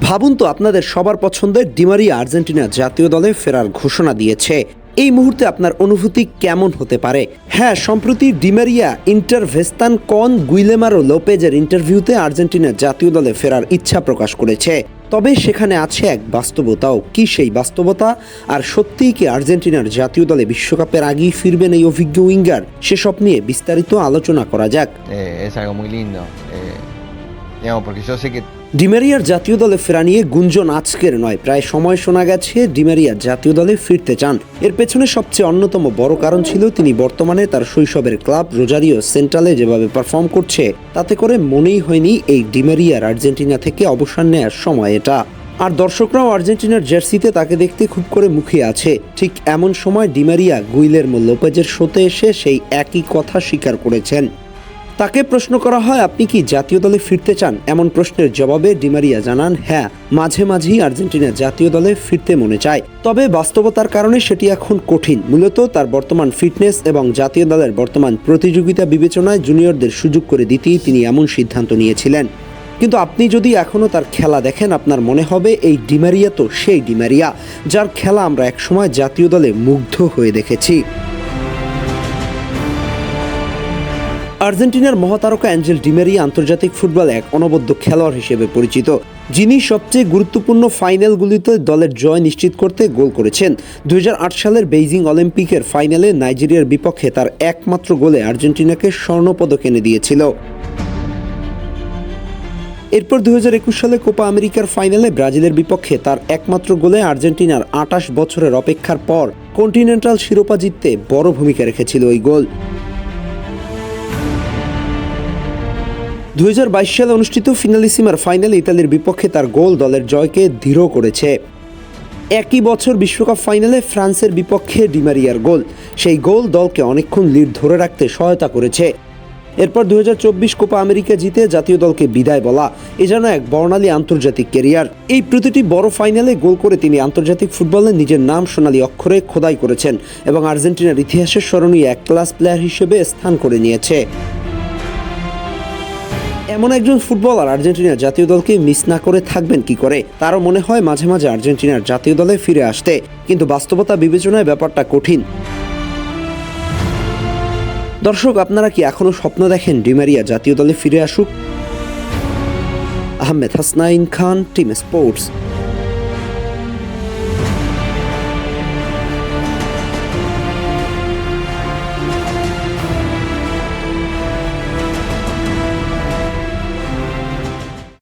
ভাবুন তো, আপনাদের সবার পছন্দের ডিমারিয়া আর্জেন্টিনা জাতীয় দলে ফেরার ঘোষণা দিয়েছে। এই মুহূর্তে আপনার অনুভূতি কেমন হতে পারে? হ্যাঁ সম্প্রতি ডিমারিয়া ইন্টারভেস্তান কন, গুইলেমারো লোপেজের ইন্টারভিউতে আর্জেন্টিনা জাতীয় দলে ফেরার ইচ্ছা প্রকাশ করেছে। তবে সেখানে আছে এক বাস্তবতাও। কি সেই বাস্তবতা? আর সত্যিই কি আর্জেন্টিনার জাতীয় দলে বিশ্বকাপের আগেই ফিরবেন এই অভিজ্ঞ উইঙ্গার? সেসব নিয়ে বিস্তারিত আলোচনা করা যাক। ডিমেরিয়ার জাতীয় দলে ফেরা নিয়ে গুঞ্জন আজকের নয়। প্রায় সময় শোনা গেছে ডিমেরিয়া জাতীয় দলে ফিরতে চান। এর পেছনে সবচেয়ে অন্যতম বড় কারণ ছিল তিনি বর্তমানে তার শৈশবের ক্লাব রোজারিও সেন্ট্রালে যেভাবে পারফর্ম করছে, তাতে করে মনেই হয়নি এই ডিমেরিয়ার আর্জেন্টিনা থেকে অবসর নেয়ার সময় এটা। আর দর্শকরাও আর্জেন্টিনার জার্সিতে তাকে দেখতে খুব করে মুখে আছে। ঠিক এমন সময় ডিমারিয়া গুইলের লোপেজের শোতে এসে সেই একই কথা স্বীকার করেছেন। তাকে প্রশ্ন করা হয়, আপনি কি জাতীয় দলে ফিরতে চান? এমন প্রশ্নের জবাবে ডিমারিয়া জানান হ্যাঁ মাঝে মাঝেই আর্জেন্টিনা জাতীয় দলে ফিরতে মনে চায়। তবে বাস্তবতার কারণে সেটি এখন কঠিন। মূলত তার বর্তমান ফিটনেস এবং জাতীয় দলের বর্তমান প্রতিযোগিতা বিবেচনায় জুনিয়রদের সুযোগ করে দিতেই তিনি এমন সিদ্ধান্ত নিয়েছিলেন। কিন্তু আপনি যদি এখনও তার খেলা দেখেন, আপনার মনে হবে এই ডিমারিয়া তো সেই ডিমারিয়া, যার খেলা আমরা একসময় জাতীয় দলে মুগ্ধ হয়ে দেখেছি। আর্জেন্টিনার মহাতারকা অ্যাঞ্জেল ডিমেরি আন্তর্জাতিক ফুটবল এক অনবদ্য খেলোয়াড় হিসেবে পরিচিত, যিনি সবচেয়ে গুরুত্বপূর্ণ ফাইনালগুলিতে দলের জয় নিশ্চিত করতে গোল করেছেন। দুই হাজার আট সালের বেইজিং অলিম্পিকের ফাইনালে নাইজেরিয়ার বিপক্ষে তার একমাত্র গোলে আর্জেন্টিনাকে স্বর্ণপদক এনে দিয়েছিল। এরপর দুহাজার একুশ সালে কোপা আমেরিকার ফাইনালে ব্রাজিলের বিপক্ষে তার একমাত্র গোলে আর্জেন্টিনার আটাশ বছরের অপেক্ষার পর কন্টিনেন্টাল শিরোপা জিততে বড় ভূমিকা রেখেছিল ওই গোল। দুই হাজার বাইশ সালে অনুষ্ঠিত ফিনালিসিমার ফাইনালে ইতালির বিপক্ষে তার গোল দলের জয়কে দৃঢ় করেছে। একই বছর বিশ্বকাপ ফাইনালে ফ্রান্সের বিপক্ষে ডিমারিয়ার গোল। সেই গোল দলকে অনেকক্ষণ লিড ধরে রাখতে সহায়তা করেছে। এরপর দুই হাজার চব্বিশ কোপা আমেরিকা জিতে জাতীয় দলকে বিদায় বলা, এ যেন এক বর্ণালী আন্তর্জাতিক ক্যারিয়ার। এই প্রতিটি বড় ফাইনালে গোল করে তিনি আন্তর্জাতিক ফুটবলে নিজের নাম সোনালী অক্ষরে খোদাই করেছেন এবং আর্জেন্টিনার ইতিহাসের স্মরণীয় এক ক্লাস প্লেয়ার হিসেবে স্থান করে নিয়েছে। এমন একজন ফুটবলার আর্জেন্টিনার জাতীয় দলকে মিস না করে থাকবেন কি করে? তারও মনে হয় মাঝে মাঝে আর্জেন্টিনার জাতীয় দলে ফিরে আসতে, কিন্তু বাস্তবতা বিবেচনায় ব্যাপারটা কঠিন। দর্শক, আপনারা কি এখনও স্বপ্ন দেখেন ডিমারিয়া জাতীয় দলে ফিরে আসুক? Ahmed Hasnain Khan, team sports.